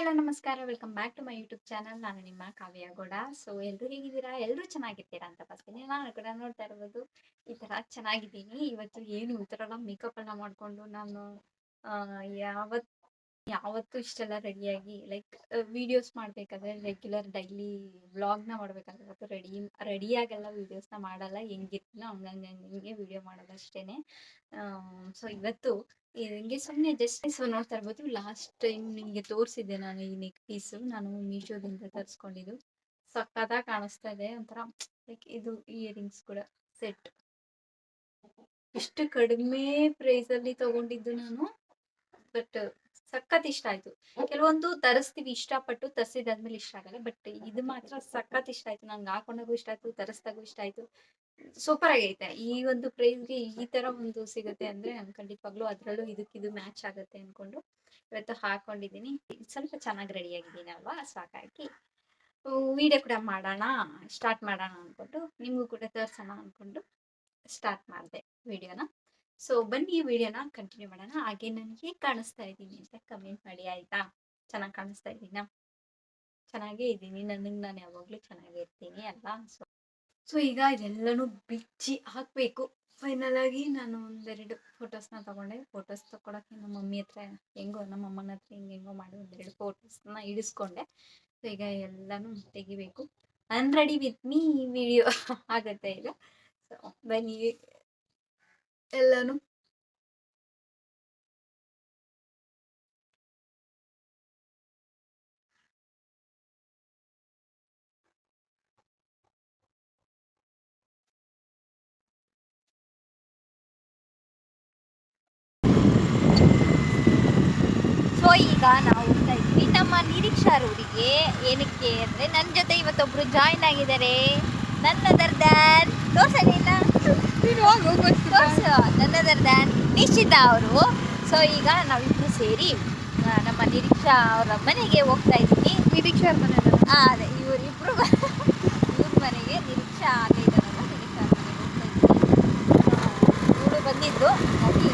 ಎಲ್ಲ ನಮಸ್ಕಾರ welcome back to my YouTube channel. ನಾನು ನಿಮ್ಮ ಕಾವ್ಯ ಗೌಡ. ಸೊ ಎಲ್ಲರೂ ಹೇಗಿದ್ದೀರಾ? ಎಲ್ಲರೂ ಚೆನ್ನಾಗಿರ್ತೀರಾ ಅಂತ ಬರ್ತೀನಿ ನಾನು ಕೂಡ ನೋಡ್ತಾ ಇರ್ಬೋದು. ಈ ತರ ಚೆನ್ನಾಗಿದ್ದೀನಿ. ಇವತ್ತು ಏನು ಈ ಥರ ಎಲ್ಲ ಮೇಕಪ್ ಎಲ್ಲ ಮಾಡ್ಕೊಂಡು ನಾನು ಆ, ಯಾವತ್ ಯಾವತ್ತೂ ಇಷ್ಟೆಲ್ಲ ರೆಡಿಯಾಗಿ ಲೈಕ್ ವಿಡಿಯೋಸ್ ಮಾಡ್ಬೇಕಾದ್ರೆ ರೆಗ್ಯುಲರ್ ಡೈಲಿ ವ್ಲಾಗ್ನ ಮಾಡ್ಬೇಕಾದ್ರೆ ಇವತ್ತು ರೆಡಿ ರೆಡಿಯಾಗೆಲ್ಲ ವಿಡಿಯೋಸ್ನ ಮಾಡಲ್ಲ ಹೆಂಗಿರ್ತಿಲ್ಲ ಹಂಗಂಗೆ ಹಂಗೆ ವಿಡಿಯೋ ಮಾಡೋದು ಅಷ್ಟೇನೆ. ಸೊ ಇವತ್ತು ಹಿಂಗೆ ಸುಮ್ಮನೆ ಜಸ್ಟ್ ಸೊ ನೋಡ್ತಾ ಇರ್ಬೋದು ಲಾಸ್ಟ್ ಟೈಮ್ ನಿಮಗೆ ತೋರಿಸಿದ್ದೆ ನಾನು ಈ ನೆಕ್ ಪೀಸು ನಾನು ಮೀಶೋದಿಂದ ತರಿಸ್ಕೊಂಡಿದ್ದು. ಸಕ್ಕತ್ತಾಗಿ ಕಾಣಿಸ್ತಾ ಇದೆ, ಒಂಥರ ಲೈಕ್ ಇದು ಇಯರಿಂಗ್ಸ್ ಕೂಡ ಸೆಟ್ ಇಷ್ಟು ಕಡಿಮೆ ಪ್ರೈಸ್ ಅಲ್ಲಿ ತಗೊಂಡಿದ್ದು ನಾನು ಬಟ್ ಸಖತ್ ಇಷ್ಟ ಆಯ್ತು. ಕೆಲವೊಂದು ತರಿಸ್ತೀವಿ ಇಷ್ಟಪಟ್ಟು ತರಿಸಿದಾದ್ಮೇಲೆ ಇಷ್ಟ ಆಗಲ್ಲ ಬಟ್ ಇದು ಮಾತ್ರ ಸಖತ್ ಇಷ್ಟ ಆಯ್ತು. ನಂಗೆ ಹಾಕೊಂಡಾಗೂ ಇಷ್ಟ ಆಯ್ತು ತರಿಸ್ದಾಗೂ ಇಷ್ಟ ಆಯ್ತು. ಸೂಪರ್ ಆಗೈತೆ. ಈ ಒಂದು ಪ್ರೈಸ್ಗೆ ಈ ತರ ಒಂದು ಸಿಗುತ್ತೆ ಅಂದ್ರೆ ನಂಗೆ ಖಂಡಿತವಾಗ್ಲೂ ಅದ್ರಲ್ಲೂ ಇದಕ್ಕಿದು ಇದು ಮ್ಯಾಚ್ ಆಗುತ್ತೆ ಅನ್ಕೊಂಡು ಇವತ್ತು ಹಾಕೊಂಡಿದ್ದೀನಿ. ಸ್ವಲ್ಪ ಚೆನ್ನಾಗಿ ರೆಡಿ ಆಗಿದ್ದೀನಿ ಅಲ್ವಾ? ಸಾಕಾಗಿ ವಿಡಿಯೋ ಕೂಡ ಮಾಡೋಣ ಸ್ಟಾರ್ಟ್ ಮಾಡೋಣ ಅನ್ಕೊಂಡು ನಿಮಗೂ ಕೂಡ ತೋರ್ಸೋಣ ಅನ್ಕೊಂಡು ಸ್ಟಾರ್ಟ್ ಮಾಡಿದೆ ವಿಡಿಯೋನ ಸೊ ಬನ್ನಿ ಈ ವಿಡಿಯೋನ ಕಂಟಿನ್ಯೂ ಮಾಡೋಣ. ಹಾಗೆ ನಾನು ಹೇಗೆ ಕಾಣಿಸ್ತಾ ಇದ್ದೀನಿ ಅಂತ ಕಮೆಂಟ್ ಮಾಡಿ, ಆಯಿತಾ? ಚೆನ್ನಾಗಿ ಕಾಣಿಸ್ತಾ ಇದ್ದೀನಾ? ಚೆನ್ನಾಗೇ ಇದ್ದೀನಿ. ನನಗೆ ನಾನು ಯಾವಾಗಲೂ ಚೆನ್ನಾಗೇ ಇರ್ತೀನಿ ಅಲ್ವಾ? ಸೊ ಸೊ ಈಗ ಇದೆಲ್ಲನೂ ಬಿಚ್ಚಿ ಹಾಕಬೇಕು. ಫೈನಲ್ ಆಗಿ ನಾನು ಒಂದೆರಡು ಫೋಟೋಸ್ನ ತಗೊಂಡೆ. ಫೋಟೋಸ್ ತಗೊಳಕ್ಕೆ ನಮ್ಮ ಮಮ್ಮಿ ಹತ್ರ ಹೆಂಗೋ, ನಮ್ಮ ಅಮ್ಮನ ಹತ್ರ ಹೆಂಗೆ ಹೆಂಗೋ ಮಾಡಿ ಒಂದೆರಡು ಫೋಟೋಸ್ನ ಇಡಿಸ್ಕೊಂಡೆ. ಸೊ ಈಗ ಎಲ್ಲನೂ ತೆಗಿಬೇಕು. ಅನ್ ರೆಡಿ ವಿತ್ ಮೀ ವಿಡಿಯೋ ಆಗುತ್ತೆ ಈಗ. ಸೊ ಬನ್ನಿ. ಎಲ್ಲಾನು ಸೊ ಈಗ ನಾವು ಹೋಗ್ತಾ ಇದ್ವಿ. ನಮ್ಮ ನಿರೀಕ್ಷಾರವರಿಗೆ ಏನಕ್ಕೆ ಅಂದ್ರೆ ನನ್ನ ಜೊತೆ ಇವತ್ತೊಬ್ರು ಜಾಯಿನ್ ಆಗಿದ್ದಾರೆ. ನನ್ನ ದರ್ದಾನ್. ತೋರ್ಸಲಿಲ್ಲ ತೋರ್ಸು ನನ್ನ ದರ್ದಾನ್. ನಿಶ್ಚಿತ ಅವರು. ಸೊ ಈಗ ನಾವಿಬ್ರು ಸೇರಿ ನಮ್ಮ ನಿರೀಕ್ಷಾ ಅವರ ಮನೆಗೆ ಹೋಗ್ತಾ ಇದ್ದೀನಿ ನಿರೀಕ್ಷಾ ಮನೆ ಆ, ಅದೇ ಇವರಿಬ್ರು ಇವ್ರ ಮನೆಗೆ ನಿರೀಕ್ಷಾ ಅಲ್ಲೇ ಇದ್ದಾರಲ್ಲ ನಿರೀಕ್ಷಾ ಇವಳು ಬಂದಿದ್ದು ಹೋಗಿ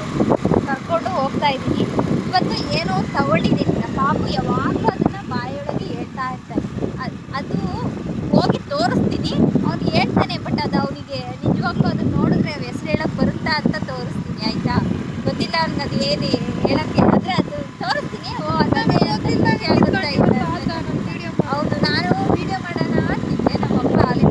ಕರ್ಕೊಂಡು ಹೋಗ್ತಾ ಇದ್ದೀನಿ ಇವತ್ತು ಏನೋ ತಗೊಂಡಿದ್ದೀನಿ. ನಮ್ಮ ಪಾಪು ಯಾವಾಗಲೂ ಅದನ್ನು ಬಾಯೊಳಗೆ ಹೇಳ್ತಾ ಇರ್ತಾರೆ ಅದ್- ಅದು ಹೋಗಿ ತೋರಿಸ್ತೀನಿ ಅವ್ನು ಹೇಳ್ತಾನೆ ಬಟ್ ಅದು ಅವನಿಗೆ ನಿಜವಾಗ್ಲೂ ಅದನ್ನ ನೋಡಿದ್ರೆ ಅವ್ ಹೆಸರು ಹೇಳಕ್ ಬರುತ್ತಾ ಅಂತ ತೋರಿಸ್ತೀನಿ ಆಯ್ತಾ ಗೊತ್ತಿಲ್ಲ ಅವ್ನಿಗೆ ಅದು ಏನು ಹೇಳಕ್ಕೆ ಅಂದರೆ ಅದು ತೋರಿಸ್ತೀನಿ ಓ ಅದನ್ನೇ ಗೊತ್ತಿಲ್ಲ ಹೇಳ್ತಾ ಇದ್ದಾನೆ. ಹೌದು ನಾನು ವಿಡಿಯೋ ಮಾಡೋಣ ಅಂತಿದ್ದೆ ನಮ್ಮ ಅಪ್ಪ ಅಲ್ಲಿ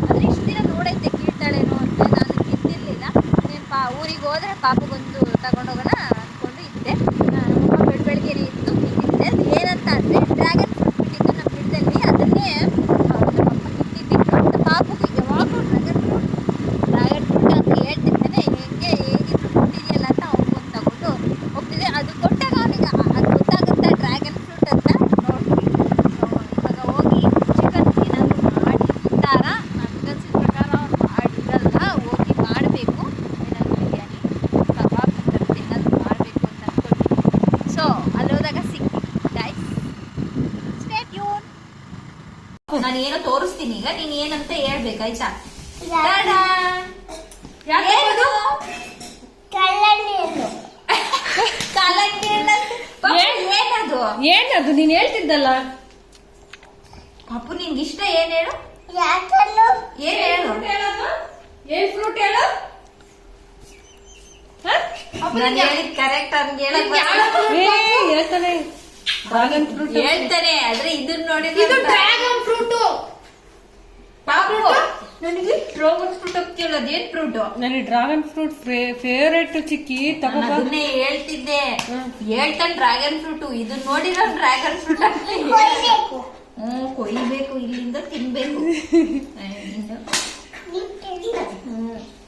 ಆದರೆ ಇಷ್ಟು ದಿನ ನೋಡೈತೆ ಕೀಳ್ತಾಳೇನೋ ಅಂತ ನಾನು ಕಿತ್ತಿರಲಿಲ್ಲ ನೀನು ಪಾ ಊರಿಗೆ ಹೋದ್ರೆ ಪಾಪಗೊಂದು ತಗೊಂಡೋಗೋಣ ಅಂದ್ಕೊಂಡು ಇದ್ದೆ ನಾನು ನಮ್ಮ ಬೆಳ ಬೆಳಗ್ಗೆನೇ ಇತ್ತು ಕಿತ್ತಿದ್ದೆ ಅದು ಏನಂತ ಅಂದರೆ ಡ್ರ್ಯಾಗನ್ ಫ್ರೂಟ್ ಬಿಟ್ಟಿದ್ದು ನಮ್ಮ ಗಿಡದಲ್ಲಿ ಅದನ್ನೇ ಆ, ನಮ್ಮ ಅಪ್ಪ ಕಿತ್ತಿದ್ದಿತ್ತು ನಮ್ಮ ಪಾಪುಗೆ ಯಾವಾಗಲೂ ಡ್ರ್ಯಾಗನ್ ಫ್ರೂಟ್ ಡ್ರ್ಯಾಗನ್ ಫ್ರೂಟ್ ಅಂತ ಹೇಳ್ತಿರ್ತಾನೆ ಹೆಂಗೆ ಹೇಗಿದ್ರು ಕೊಟ್ಟಿದೆಯಲ್ಲ ಅಂತ ಅವ್ನು ತಗೊಂಡು ಹೋಗ್ತಿದ್ದೆ ಅದು ಕೊಟ್ಟಾಗ ಅವನಿಗೆ ಅದು ಗೊತ್ತಾಗುತ್ತಾ ಡ್ರ್ಯಾಗನ್ ಫ್ರೂಟ್ ಅಂತ ನೋಡ್ತೀವಿ ಇವಾಗ ಹೋಗಿ ಚಿಕನ್ ಏನಾದರೂ ಮಾಡಿ ಇಟ್ಟಾರ ನನಗನ್ಸಿದ ಪ್ರಕಾರ ಅವ್ರು ಮಾಡಿರಲ್ಲ ಹೋಗಿ ಮಾಡಬೇಕು ಏನಾದರೂ ಬಿರಿಯಾನಿ ಕಬಾಬ್ ಥರದ್ದು ಏನಾದರೂ ಮಾಡಬೇಕು ಅಂತ ಅಂದ್ಕೊಳ್ತೀನಿ ಸೊ ಅಲ್ಲಿ ಹೋದಾಗ ಸಿಗ್ತೀನಿ ಗೈಸ್ ಸ್ಟೇ ಟ್ಯೂನ್ ನಾನು ಏನೋ ತೋರಿಸ್ತೀನಿ ಈಗ ನೀನು ಏನಂತ ಹೇಳ್ಬೇಕು ಆಯ್ತಾ! ಏನದು? ಏನದು? ನೀನ್ ಹೇಳ್ತಿದ್ದಲ್ಲ. ಪಪ್ಪು ನಿನ್ಗೆ ಇಷ್ಟ ಏನ್ ಹೇಳು? ಏನ್ ಹೇಳು? ಏನ್ ಫ್ರೂಟ್ ಹೇಳು? ಕರೆಕ್ಟ್ ಅವ್ನಿಗೆ ಹೇಳ್ತಾನೆ. ಹೇಳ್ತಾನೆ ಆದ್ರೆ ಇದನ್ನ ನೋಡಿದ್ರೆ ಇದು ಡ್ರ್ಯಾಗನ್ ಫ್ರೂಟ್ ಪಾಪು ನನಗೆ ಡ್ರಾಗನ್ ಅಂತ ಏನ್ ಫ್ರೂಟ್ ನನಗೆ ಡ್ರಾಗನ್ ಫ್ರೂಟ್ ಫೇವರೇಟ್ ಚಿಕ್ಕಿ ತಗೋ ಬಾ. ಅದನ್ನೇ ಹೇಳ್ತಿದ್ದೆ. ಹೇಳ್ತಾನೆ ಡ್ರ್ಯಾಗನ್ ಫ್ರೂಟ್ ಇದನ್ನ ನೋಡಿರೋ ಡ್ರ್ಯಾಗನ್ ಫ್ರೂಟ್ ಹ್ಮ್ ಕೊಯ್ಬೇಕು ಇಲ್ಲಿಂದ ತಿನ್ಬೇಕು.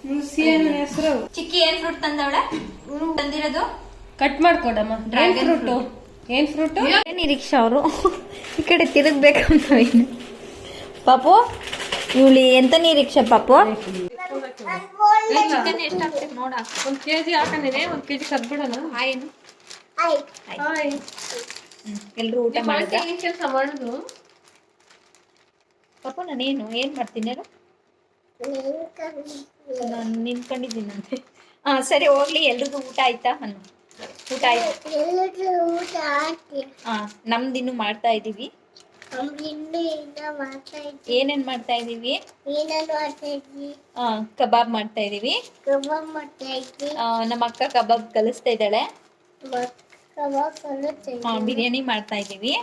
ಮುಸಿ ಹೆಸರು? ಚಿಕ್ಕಿ ಏನ್ ಫ್ರೂಟ್ ತಂದವಳೆ? ತಂದಿರೋದು? ಕಟ್ ಮಾಡ್ಕೊಡಮ್ಮ. ಡ್ರಾಗನ್ ಫ್ರೂಟ್ ಏನ್ ಫ್ರೂಟ್ ನಿರೀಕ್ಷಾ ಅವರು? ಈ ಕಡೆ ತಿರುಗ್ಬೇಕಂತ ಇನ್ನು ಪಾಪು ಇವಳಿ ಎಂತ ನಿರೀಕ್ಷೆ ಪಾಪು? ಚಿಕನ್ ಎಷ್ಟು ನೋಡ ಒಂದ್ ಕೆಜಿ ಹಾಕೊಂಡಿದೆ ಒಂದ್ ಕೆಜಿ ಕದ್ಬಿಡೋಣ ಏನು ಹಾಯ್. ಎಲ್ಲರೂ ಊಟ ಮಾಡಿದ ಏನ್ ಕೆಲಸ ಮಾಡುದು? ಪಾಪು ನಾನೇನು ಏನ್ ಮಾಡ್ತೀನಿ ನಾನು ನಿಂತ್ಕೊಂಡಿದ್ದೀನಿ ಅಂತ ಹಾ ಸರಿ ಹೋಗ್ಲಿ ಎಲ್ರಿಗೂ ಊಟ ಆಯ್ತಾ? ಅನ್ನು. ಊಟ ಆಯ್ತಾ. ಎಲ್ಲರೂ ಊಟ ಆಯ್ತು. ಹಾ ನಮ್ದಿನ್ನು ಮಾಡ್ತಾ ಇದೀವಿ. ಏನೇನ್ ಮಾಡ್ತಾ ಇದೀವಿ ಏನನ್ನು ಮಾಡ್ತಾ ಇದ್ವಿ ಆ, ಕಬಾಬ್ ಮಾಡ್ತಾ ಇದೀವಿ ಕಬಾಬ್ ಮಾಡ್ತಾ ಇದ್ವಿ ನಮ್ಮ ಅಕ್ಕ ಕಬಾಬ್ ಕಲಿಸ್ತಾ ಇದ್ದಾಳೆ. ಬಿರಿಯಾನಿ ಮಾಡ್ತಾ ಇದೀವಿ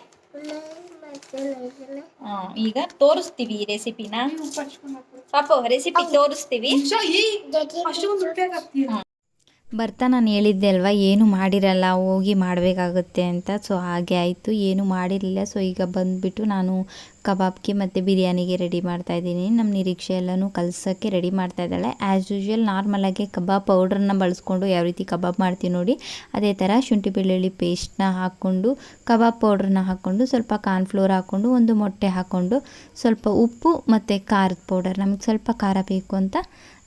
ಈಗ ತೋರಿಸ್ತೀವಿ ರೆಸಿಪಿನ ಪಾಪ ರೆಸಿಪಿ ತೋರಿಸ್ತೀವಿ. ಬರ್ತಾ ನಾನು ಹೇಳಿದ್ದೆ ಅಲ್ವಾ, ಏನು ಮಾಡಿರಲ್ಲ, ಹೋಗಿ ಮಾಡಬೇಕಾಗುತ್ತೆ ಅಂತ. ಸೊ, ಹಾಗೆ ಆಯಿತು. ಏನು ಮಾಡಿರಲಿಲ್ಲ. ಸೊ, ಈಗ ಬಂದುಬಿಟ್ಟು ನಾನು ಕಬಾಬ್ಗೆ ಮತ್ತು ಬಿರಿಯಾನಿಗೆ ರೆಡಿ ಮಾಡ್ತಾ ಇದ್ದೀನಿ. ನಮ್ಮ ನಿರೀಕ್ಷೆ ಎಲ್ಲನೂ ಕಲಸೋಕ್ಕೆ ರೆಡಿ ಮಾಡ್ತಾ ಇದ್ದಾಳೆ. ಆ್ಯಸ್ ಯೂಶ್ವಲ್ ನಾರ್ಮಲಾಗಿ ಕಬಾಬ್ ಪೌಡ್ರನ್ನ ಬಳಸ್ಕೊಂಡು ಯಾವ ರೀತಿ ಕಬಾಬ್ ಮಾಡ್ತೀವಿ ನೋಡಿ. ಅದೇ ಥರ ಶುಂಠಿ ಬೆಳ್ಳುಳ್ಳಿ ಪೇಸ್ಟ್ನ ಹಾಕ್ಕೊಂಡು, ಕಬಾಬ್ ಪೌಡ್ರನ್ನ ಹಾಕ್ಕೊಂಡು, ಸ್ವಲ್ಪ ಕಾರ್ನ್ಫ್ಲೋರ್ ಹಾಕ್ಕೊಂಡು, ಒಂದು ಮೊಟ್ಟೆ ಹಾಕ್ಕೊಂಡು, ಸ್ವಲ್ಪ ಉಪ್ಪು ಮತ್ತು ಖಾರದ ಪೌಡರ್ ನಮಗೆ ಸ್ವಲ್ಪ ಖಾರ ಬೇಕು ಅಂತ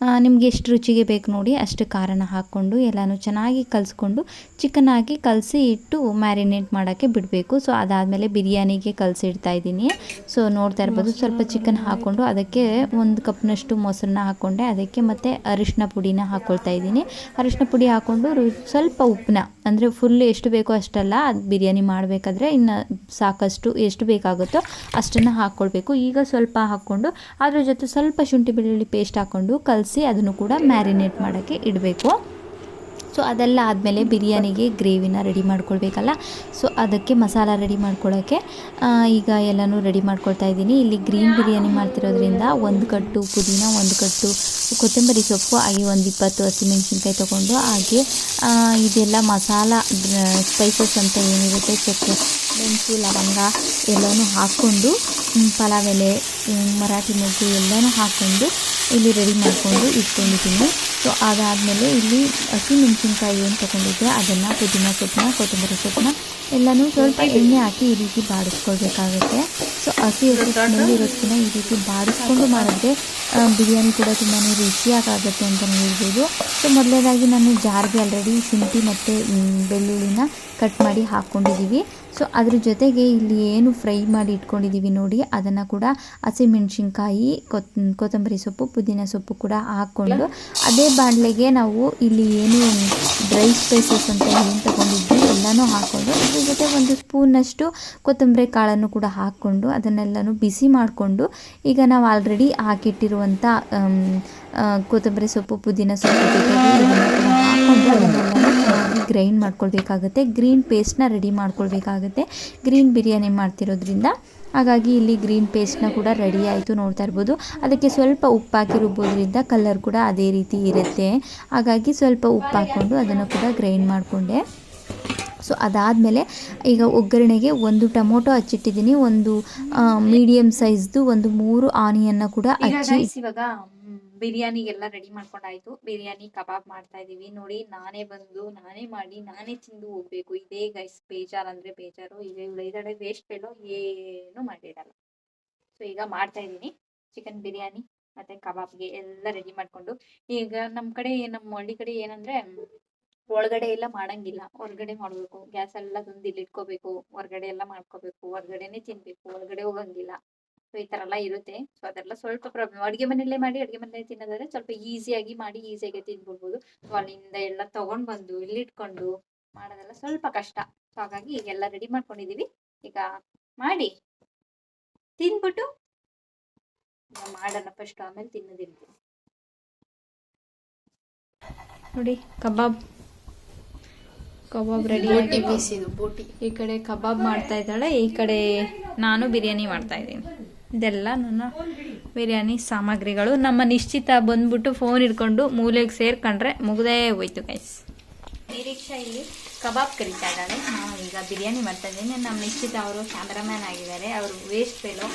ನಿಮಗೆ ಎಷ್ಟು ರುಚಿಗೆ ಬೇಕು ನೋಡಿ ಅಷ್ಟು ಖಾರನ ಹಾಕ್ಕೊಂಡು ಎಲ್ಲನೂ ಚೆನ್ನಾಗಿ ಕಲಸ್ಕೊಂಡು ಚಿಕನ್ ಹಾಕಿ ಕಲಸಿ ಇಟ್ಟು ಮ್ಯಾರಿನೇಟ್ ಮಾಡೋಕ್ಕೆ ಬಿಡಬೇಕು. ಸೊ, ಅದಾದಮೇಲೆ ಬಿರಿಯಾನಿಗೆ ಕಲಸಿ ಇಡ್ತಾ ಇದ್ದೀನಿ. ಸೊ, ನೋಡ್ತಾ ಇರ್ಬೋದು ಸ್ವಲ್ಪ ಚಿಕನ್ ಹಾಕ್ಕೊಂಡು ಅದಕ್ಕೆ ಒಂದು ಕಪ್ನಷ್ಟು ಮೊಸರನ್ನ ಹಾಕ್ಕೊಂಡೆ. ಅದಕ್ಕೆ ಮತ್ತು ಅರಿಶಿನ ಪುಡಿನ ಹಾಕ್ಕೊಳ್ತಾ ಇದ್ದೀನಿ. ಅರಿಶಿನ ಪುಡಿ ಹಾಕ್ಕೊಂಡು ಸ್ವಲ್ಪ ಉಪ್ಪನ್ನ ಅಂದರೆ ಫುಲ್ ಎಷ್ಟು ಬೇಕೋ ಅಷ್ಟಲ್ಲ, ಅದು ಬಿರಿಯಾನಿ ಮಾಡಬೇಕಾದ್ರೆ ಇನ್ನು ಸಾಕಷ್ಟು ಎಷ್ಟು ಬೇಕಾಗುತ್ತೋ ಅಷ್ಟನ್ನು ಹಾಕ್ಕೊಳ್ಬೇಕು ಈಗ ಸ್ವಲ್ಪ ಹಾಕ್ಕೊಂಡು ಅದ್ರ ಜೊತೆ ಸ್ವಲ್ಪ ಶುಂಠಿ ಬೆಳ್ಳುಳ್ಳಿ ಪೇಸ್ಟ್ ಹಾಕ್ಕೊಂಡು ಕಲಸಿ ಅದನ್ನು ಕೂಡ ಮ್ಯಾರಿನೇಟ್ ಮಾಡೋಕ್ಕೆ ಇಡಬೇಕು. ಸೊ ಅದೆಲ್ಲ ಆದಮೇಲೆ ಬಿರಿಯಾನಿಗೆ ಗ್ರೇವಿನ ರೆಡಿ ಮಾಡ್ಕೊಳ್ಬೇಕಲ್ಲ. ಸೊ ಅದಕ್ಕೆ ಮಸಾಲ ರೆಡಿ ಮಾಡ್ಕೊಳ್ಳೋಕ್ಕೆ ಈಗ ಎಲ್ಲನೂ ರೆಡಿ ಮಾಡ್ಕೊಳ್ತಾ ಇದ್ದೀನಿ. ಇಲ್ಲಿ ಗ್ರೀನ್ ಬಿರಿಯಾನಿ ಮಾಡ್ತಿರೋದ್ರಿಂದ ಒಂದು ಕಟ್ಟು ಪುದೀನ, ಒಂದು ಕಟ್ಟು ಕೊತ್ತಂಬರಿ ಸೊಪ್ಪು, ಹಾಗೆ ಒಂದು ಇಪ್ಪತ್ತು ಹಸಿಮೆಣ್ಸಿನ್ಕಾಯಿ ತೊಗೊಂಡು ಹಾಗೆ ಇದೆಲ್ಲ ಮಸಾಲ ಸ್ಪೈಸಸ್ ಅಂತ ಏನಿರುತ್ತೆ ಸೊಪ್ಪು ಮೆಣಸು, ಲವಂಗ ಎಲ್ಲನೂ ಹಾಕ್ಕೊಂಡು ಪಲಾವ್ ಎಲೆ ಮರಾಠಿ ಮೊಗ್ಗು ಎಲ್ಲನೂ ಹಾಕ್ಕೊಂಡು ಇಲ್ಲಿ ರೆಡಿ ಮಾಡಿಕೊಂಡು ಇಟ್ಕೊಂಡಿದ್ದೀನಿ. ಸೊ ಅದಾದಮೇಲೆ ಇಲ್ಲಿ ಹಸಿಮೆಣಸಿನ್ಕಾಯಿ ಏನು ತೊಗೊಂಡಿದ್ದೆ, ಅದನ್ನು ಪುದೀನ ಸೊಪ್ಪನ್ನ ಕೊತ್ತಂಬರಿ ಸೊಪ್ಪನ್ನ ಎಲ್ಲನೂ ಸ್ವಲ್ಪ ಎಣ್ಣೆ ಹಾಕಿ ಈ ರೀತಿ ಬಾಡಿಸ್ಕೊಳ್ಬೇಕಾಗುತ್ತೆ. ಸೊ ಹಸಿ ಹಸಿ ಸ್ಮೆಲ್ ಇರೋದಕ್ಕಿಂತ ಈ ರೀತಿ ಬಾಡಿಸ್ಕೊಂಡು ಮಾಡಿದ್ರೆ ಬಿರಿಯಾನಿ ಕೂಡ ತುಂಬಾ ರುಚಿಯಾಗುತ್ತೆ ಅಂತಲೇ ಹೇಳ್ಬೋದು. ಸೊ ಮೊದಲನೇದಾಗಿ ನಾನು ಜಾರ್ಗೆ ಆಲ್ರೆಡಿ ಶುಂಠಿ ಮತ್ತು ಬೆಳ್ಳುಳ್ಳಿನ ಕಟ್ ಮಾಡಿ ಹಾಕ್ಕೊಂಡಿದ್ದೀವಿ ಸೊ ಅದ್ರ ಜೊತೆಗೆ ಇಲ್ಲಿ ಏನು ಫ್ರೈ ಮಾಡಿ ಇಟ್ಕೊಂಡಿದ್ದೀವಿ ನೋಡಿ, ಅದನ್ನು ಕೂಡ ಹಸಿಮೆಣ್ಸಿನ್ಕಾಯಿ ಕೊತ್, ಕೊತ್ತಂಬರಿ ಸೊಪ್ಪು, ಪುದೀನ ಸೊಪ್ಪು ಕೂಡ ಹಾಕ್ಕೊಂಡು, ಅದೇ ಬಾಣಲೆಗೆ ನಾವು ಇಲ್ಲಿ ಏನು ಡ್ರೈ ಸ್ಪೈಸಸ್ ಅಂತ ಏನು ತಗೊಂಡಿದ್ವಿ ಎಲ್ಲನೂ ಹಾಕ್ಕೊಂಡು, ಅದ್ರ ಜೊತೆ ಒಂದು ಸ್ಪೂನಷ್ಟು ಕೊತ್ತಂಬರಿ ಕಾಳನ್ನು ಕೂಡ ಹಾಕ್ಕೊಂಡು, ಅದನ್ನೆಲ್ಲನೂ ಬಿಸಿ ಮಾಡಿಕೊಂಡು, ಈಗ ನಾವು ಆಲ್ರೆಡಿ ಹಾಕಿಟ್ಟಿರುವಂಥ ಕೊತ್ತಂಬರಿ ಸೊಪ್ಪು, ಪುದೀನ ಸೊಪ್ಪು ಹಾಕ್ಕೊಂಡು ಅದನ್ನೆಲ್ಲನೂ ಚೆನ್ನಾಗಿ ಗ್ರೈಂಡ್ ಮಾಡ್ಕೊಳ್ಬೇಕಾಗುತ್ತೆ. ಗ್ರೀನ್ ಪೇಸ್ಟ್ನ ರೆಡಿ ಮಾಡ್ಕೊಳ್ಬೇಕಾಗುತ್ತೆ. ಗ್ರೀನ್ ಬಿರಿಯಾನಿ ಮಾಡ್ತಿರೋದ್ರಿಂದ ಹಾಗಾಗಿ ಇಲ್ಲಿ ಗ್ರೀನ್ ಪೇಸ್ಟ್ನ ಕೂಡ ರೆಡಿ ಆಯಿತು ನೋಡ್ತಾ ಇರ್ಬೋದು. ಅದಕ್ಕೆ ಸ್ವಲ್ಪ ಉಪ್ಪು ಹಾಕಿ ರುಬ್ಬೋದ್ರಿಂದ ಕಲರ್ ಕೂಡ ಅದೇ ರೀತಿ ಇರುತ್ತೆ. ಹಾಗಾಗಿ ಸ್ವಲ್ಪ ಉಪ್ಪು ಹಾಕ್ಕೊಂಡು ಅದನ್ನು ಕೂಡ ಗ್ರೈಂಡ್ ಮಾಡಿಕೊಂಡೆ. ಸೊ ಅದಾದಮೇಲೆ ಈಗ ಒಗ್ಗರಣೆಗೆ ಒಂದು ಟೊಮೊಟೊ ಹಚ್ಚಿಟ್ಟಿದ್ದೀನಿ. ಒಂದು ಮೀಡಿಯಮ್ ಸೈಜ್ದು ಒಂದು ಮೂರು ಆನಿಯನ್ನ ಕೂಡ ಹಚ್ಚಿ ಇವಾಗ ಬಿರಿಯಾನಿಗೆಲ್ಲ ರೆಡಿ ಮಾಡ್ಕೊಂಡಾಯ್ತು. ಬಿರಿಯಾನಿ, ಕಬಾಬ್ ಮಾಡ್ತಾ ಇದೀವಿ ನೋಡಿ, ನಾನೇ ಬಂದು, ನಾನೇ ಮಾಡಿ, ನಾನೇ ತಿಂದು ಹೋಗ್ಬೇಕು. ಇದೇ ಗೈಸ್ ಬೇಜಾರ್ ಅಂದ್ರೆ ಬೇಜಾರು. ಈಗ ಉಳಿದಡೆ ವೇಸ್ಟ್ ಬೇಡೋ ಏನು ಮಾಡಿರಲ್ಲ ಸೊ ಈಗ ಮಾಡ್ತಾ ಇದೀನಿ ಚಿಕನ್ ಬಿರಿಯಾನಿ ಮತ್ತೆ ಕಬಾಬ್ಗೆ ಎಲ್ಲ ರೆಡಿ ಮಾಡ್ಕೊಂಡು. ಈಗ ನಮ್ ಕಡೆ ನಮ್ಮ ಹಳ್ಳಿ ಕಡೆ ಏನಂದ್ರೆ, ಒಳಗಡೆ ಎಲ್ಲ ಮಾಡಂಗಿಲ್ಲ. ಹೊರ್ಗಡೆ ಮಾಡ್ಬೇಕು. ಗ್ಯಾಸ್ ಎಲ್ಲ ತಂದು ಇಲ್ಲಿ ಇಟ್ಕೋಬೇಕು. ಹೊರ್ಗಡೆ ಎಲ್ಲ ಮಾಡ್ಕೋಬೇಕು. ಹೊರ್ಗಡೆನೆ ತಿನ್ಬೇಕು. ಹೊರಗಡೆ ಹೋಗಂಗಿಲ್ಲ. ಸೊ ಈ ತರ ಎಲ್ಲ ಇರುತ್ತೆ. ಸೊ ಅದೆಲ್ಲ ಸ್ವಲ್ಪ ಪ್ರಾಬ್ಲಮ್ ಅಡುಗೆ ಮನೆಯಲ್ಲೇ ಮಾಡಿ ಅಡುಗೆ ಮನೆಯಲ್ಲೇ ತಿನ್ನೋದಾದ್ರೆ ಸ್ವಲ್ಪ ಈಸಿಯಾಗಿ ಮಾಡಿ ಈಸಿಯಾಗಿ ತಿನ್ಬಿಡ್ಬೋದು. ಸೊ ಅಲ್ಲಿಂದ ಎಲ್ಲ ತಗೊಂಡ್ ಬಂದು ಇಲ್ಲಿ ಇಟ್ಕೊಂಡು ಮಾಡೋದೆಲ್ಲ ಸ್ವಲ್ಪ ಕಷ್ಟ. ಸೊ ಹಾಗಾಗಿ ಈಗೆಲ್ಲ ರೆಡಿ ಮಾಡ್ಕೊಂಡಿದೀವಿ. ಈಗ ಮಾಡಿ ತಿನ್ಬಿಟ್ಟು ಮಾಡೋಣ ಫಸ್ಟ್ ಆಮೇಲೆ ತಿನ್ನೋದಿರ್ತೀವಿ ನೋಡಿ ಕಬಾಬ್. ಕಬಾಬ್ ರೆಡಿ ಈ ಕಡೆ ಕಬಾಬ್ ಮಾಡ್ತಾ ಇದ್ದಾಳೆ ಈ ಕಡೆ ನಾನು ಬಿರಿಯಾನಿ ಮಾಡ್ತಾ ಇದ್ದೀನಿ. ಇದೆಲ್ಲ ನನ್ನ ಬಿರಿಯಾನಿ ಸಾಮಗ್ರಿಗಳು. ನಮ್ಮ ನಿಶ್ಚಿತ ಬಂದ್ಬಿಟ್ಟು ಫೋನ್ ಹಿಡ್ಕೊಂಡು ಮೂಲೆಗೆ ಸೇರ್ಕೊಂಡ್ರೆ ಮುಗ್ದೇ ಹೋಯ್ತು ಗೈಸ್ ನಿರೀಕ್ಷಾ ಇಲ್ಲಿ. ಕಬಾಬ್ ಕರಿತಾ ಇದ್ದಾಳೆ ನಾನು ಈಗ ಬಿರಿಯಾನಿ ಮಾಡ್ತಾ ಇದ್ದೀನಿ. ನಮ್ಮ ನಿಶ್ಚಿತ ಅವರು ಕ್ಯಾಮ್ರಾಮ್ಯಾನ್ ಆಗಿದ್ದಾರೆ. ಅವರು ವೇಸ್ಟ್ ಫೇಲೋ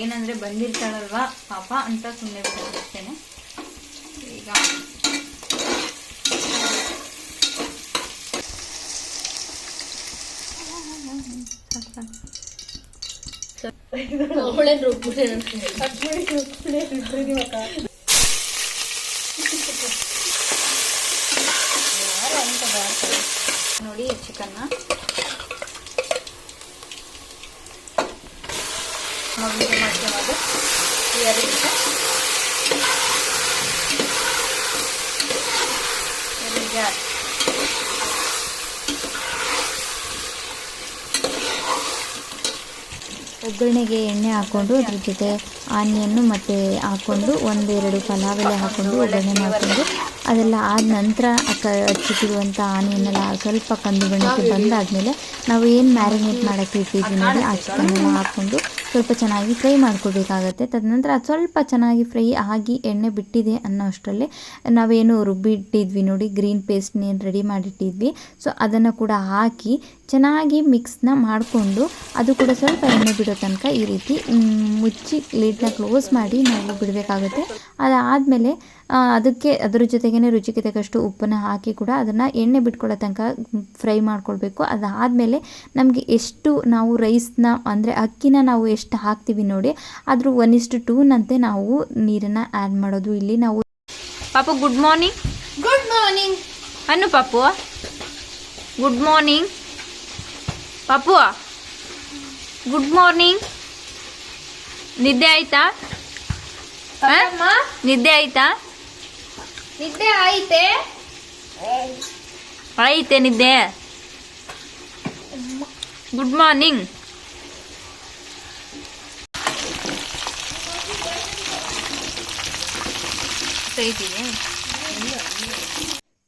ಏನಂದ್ರೆ ಬಂದಿರ್ತಾಳಲ್ವಾ? ಪಾಪ ಅಂತ ಸುಮ್ಮನೆ ಬಿಟ್ಟಿರ್ತೇನೆ ಈಗ ನೋಡಿ ಚಿಕನ್ನ ಮೊದಲಿಗೆ ಅದು ಎರಡು ನಿಮಿಷ ಎರಡು ಗ್ಯಾಸ್ ಒಗ್ಗರಣೆಗೆ ಎಣ್ಣೆ ಹಾಕೊಂಡು ಅದ್ರ ಜೊತೆ ಆನಿಯನ್ನು ಮತ್ತೆ ಹಾಕ್ಕೊಂಡು ಒಂದೆರಡು ಪಲಾವ್ ಎಲ್ಲ ಹಾಕ್ಕೊಂಡು ಒಗ್ಗರಣೆ ಮಾಡಿಕೊಂಡು ಅದೆಲ್ಲ ಆದ ನಂತರ ಹಚ್ಚಿಟ್ಟಿರುವಂಥ ಆನಿಯನ್ನೆಲ್ಲ ಸ್ವಲ್ಪ ಕಂದು ಬಣ್ಣಕ್ಕೆ ಬಂದಾದ್ಮೇಲೆ ನಾವು ಏನು ಮ್ಯಾರಿನೇಟ್ ಮಾಡೋಕ್ಕೆ ಇಟ್ಟಿದ್ವಿ ನೋಡಿ, ಆ ಚಿಕನ್ನೆಲ್ಲ ಹಾಕ್ಕೊಂಡು ಸ್ವಲ್ಪ ಚೆನ್ನಾಗಿ ಫ್ರೈ ಮಾಡ್ಕೋಬೇಕಾಗತ್ತೆ. ತದನಂತರ ಅದು ಸ್ವಲ್ಪ ಚೆನ್ನಾಗಿ ಫ್ರೈ ಆಗಿ ಎಣ್ಣೆ ಬಿಟ್ಟಿದೆ ಅನ್ನೋ ಅಷ್ಟರಲ್ಲಿ ನಾವೇನು ರುಬ್ಬಿಟ್ಟಿದ್ವಿ ನೋಡಿ, ಗ್ರೀನ್ ಪೇಸ್ಟ್ನೇನು ರೆಡಿ ಮಾಡಿಟ್ಟಿದ್ವಿ. ಸೊ ಅದನ್ನು ಕೂಡ ಹಾಕಿ ಚೆನ್ನಾಗಿ ಮಿಕ್ಸ್ನ ಮಾಡಿಕೊಂಡು ಅದು ಕೂಡ ಸ್ವಲ್ಪ ಎಣ್ಣೆ ಬಿಡೋ ತನಕ ಈ ರೀತಿ ಮುಚ್ಚಿ ಲೀಡ್ನ ಕ್ಲೋಸ್ ಮಾಡಿ ನಾವು ಬಿಡಬೇಕಾಗುತ್ತೆ. ಅದಾದಮೇಲೆ ಅದಕ್ಕೆ ಅದರ ಜೊತೆಗೇ ರುಚಿಗೆ ತಕ್ಕಷ್ಟು ಉಪ್ಪನ್ನು ಹಾಕಿ ಕೂಡ ಅದನ್ನು ಎಣ್ಣೆ ಬಿಟ್ಕೊಳ್ಳೋ ತನಕ ಫ್ರೈ ಮಾಡ್ಕೊಳ್ಬೇಕು. ಅದಾದಮೇಲೆ ನಮಗೆ ಎಷ್ಟು ನಾವು ರೈಸ್ನ ಅಂದರೆ ಅಕ್ಕಿನ ನಾವು ಎಷ್ಟು ಹಾಕ್ತೀವಿ ನೋಡಿ ಅದ್ರ ಒನ್ ಇಷ್ಟು ಟೂನಂತೆ ನಾವು ನೀರನ್ನು ಆ್ಯಡ್ ಮಾಡೋದು. ಇಲ್ಲಿ ನಾವು ಪಾಪು ಗುಡ್ ಮಾರ್ನಿಂಗ್. Good morning. ಅನ್ನು ಪಾಪು ಗುಡ್ ಮಾರ್ನಿಂಗ್. ಪಾಪು ಗುಡ್ ಮಾರ್ನಿಂಗ್ ನಿದ್ದೆ ಆಯ್ತಾ ಆ? ನಿದ್ದೆ ಆಯ್ತಾ ನಿದ್ದೆ ಆಯ್ತೆ ಆಯ್ತೆ ನಿದ್ದೆ ಗುಡ್ ಮಾರ್ನಿಂಗ್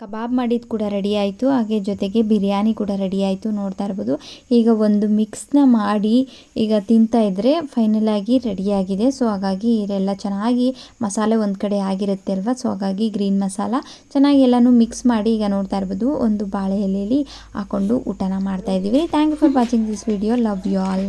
ಕಬಾಬ್ ಮಾಡಿದ್ದು ಕೂಡ ರೆಡಿ ಆಯಿತು. ಹಾಗೆ ಜೊತೆಗೆ ಬಿರಿಯಾನಿ ಕೂಡ ರೆಡಿ ಆಯಿತು ನೋಡ್ತಾ ಇರ್ಬೋದು. ಈಗ ಒಂದು ಮಿಕ್ಸ್ನ ಮಾಡಿ ಈಗ ತಿಂತಾ ಇದ್ದರೆ ಫೈನಲ್ ಆಗಿ ರೆಡಿಯಾಗಿದೆ ಸೊ ಹಾಗಾಗಿ ಇದೆಲ್ಲ ಚೆನ್ನಾಗಿ ಮಸಾಲೆ ಒಂದು ಕಡೆ ಆಗಿರುತ್ತೆ ಅಲ್ವಾ? ಸೊ ಹಾಗಾಗಿ ಗ್ರೀನ್ ಮಸಾಲ ಚೆನ್ನಾಗಿ ಎಲ್ಲನೂ ಮಿಕ್ಸ್ ಮಾಡಿ ಈಗ ನೋಡ್ತಾ ಇರ್ಬೋದು. ಒಂದು ಬಾಳೆ ಎಲೆಯಲ್ಲಿ ಹಾಕೊಂಡು ಊಟನ ಮಾಡ್ತಾ ಇದ್ದೀವಿ. Thank you for watching this video love you all